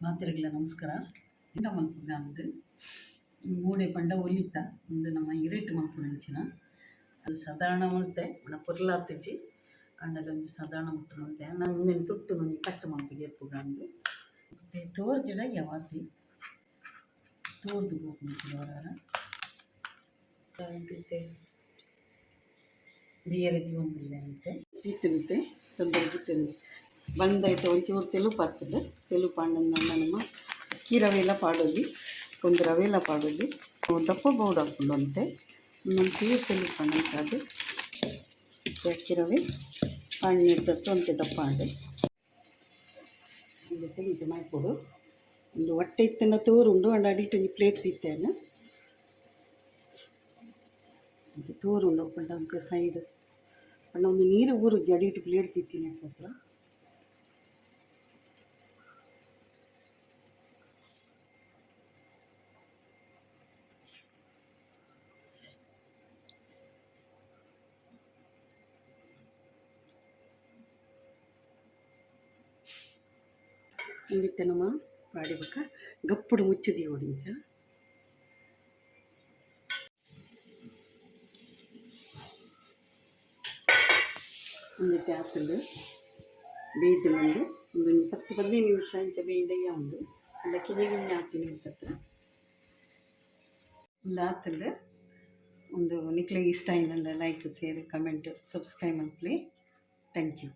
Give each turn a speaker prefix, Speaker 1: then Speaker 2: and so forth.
Speaker 1: ಮಾತೆರೆಗ್ಲ ನಮಸ್ಕಾರ ಎಂಡ ಮಲ್ಪುಗ ಅಂದ್ ಮೂಡೆ ಪಂಡ ಒಲಿತ ಇಂದು ನಮ್ಮ ಇರೇಟ್ ಮಲ್ಪುನಂಚಿನ ಅದು ಸಾಧಾರಣ ಮುಲ್ತೆ ಮನ ಪೊರ್ಲಾತಿಜಿ ಅಂಡಲ ಒಂಜಿ ಸಾಧಾರಣ ಮುಟ್ಟು ಮುಲ್ತೆ ನಾನು ಒಂದೆನ್ ತುಟ್ಟು ಒಂಜಿ ಕಚ್ಚ ಮಲ್ಪಿಗೆ ಎಪ್ಪುಗ ಅಂದ್ ಮತ್ತೆ ತೋರ್ ಜಿಡ ಯಾವಾತಿ ತೋರ್ದು ಹೋಗ್ಬೇಕು ಅವರ ಮತ್ತೆ ಬಿಯರದಿ ಒಂದಿಲ್ಲ ಅಂತೆ ತಿತ್ತುತ್ತೆ ತೊಂದರೆ ತಿತ್ತುತ್ತೆ ಬಂದೈತೆ ಒಂಚೂರು ತೆಲುಪು ಆಗ್ತದೆ ತೆಲುಪು ಹಣ್ಣನ್ನು ನಮ್ಮ ಅಕ್ಕಿ ರವೆಲ್ಲ ಪಾಡೋದು. ಒಂದು ರವೆಲ್ಲ ಪಾಡೋದು. ದಪ್ಪ ಬೌಡ್ ಹಾಕ್ಕೊಂಡು ಅಂತೆ ಒಂಚೂರು ತೆಲುಪು ಹಣ್ಣು ಕಾದು ಅಕ್ಕಿ ರವೆ ಹಣ್ಣು ಇರ್ತದೆ ಒಂತೆ ದಪ್ಪ ಹಣ್ಣು ಇದಕ್ಕೆ ಇದು ಮಾಡಿಕೊಡು. ಒಂದು ಹೊಟ್ಟೆ ಇತ್ತನ್ನು ತೋರುಂಡು ಒಂದು ಅಡಿಟ್ಟು ಒಂದು ಪ್ಲೇಟ್ ತಿತ್ತೇನೆ ಇದು ತೋರುಂಡು ಪಂಡ ಸೈಡ್. ಅಣ್ಣ, ಒಂದು ನೀರು ಊರು ಅಡಿಟ್ಟು ಪ್ಲೇಟ್ ತಿತ್ತೀನಿ ಹತ್ರ ಈ ನಮ್ಮ ಮಾಡಿಬೇಕ. ಗಪ್ಪಡು ಮುಚ್ಚಿದೀವಿ ಹೊಡಿಂಚ ಒಂದು ಆತಂದು. ಬೇಯ್ದು ಒಂದು ಒಂದು ಹತ್ತು ಹದಿನೈದು ನಿಮಿಷ ಅಂಚ ಬೇಯ್ದಯ್ಯ ಒಂದು. ಅದಕ್ಕೆ ಹೇಗೆ ಹಾಕ್ತೀನಿ ಹತ್ರ ಒಂದು ಆತಂದು. ಒಂದು ನಿಕ್ಲಿಗೆ ಇಷ್ಟ ಏನಂದ್ರೆ ಲೈಕ್ ಶೇರ್ ಕಮೆಂಟ್ ಸಬ್ಸ್ಕ್ರೈಬ್ ಮಾಡ್ಲಿ ಥ್ಯಾಂಕ್ ಯು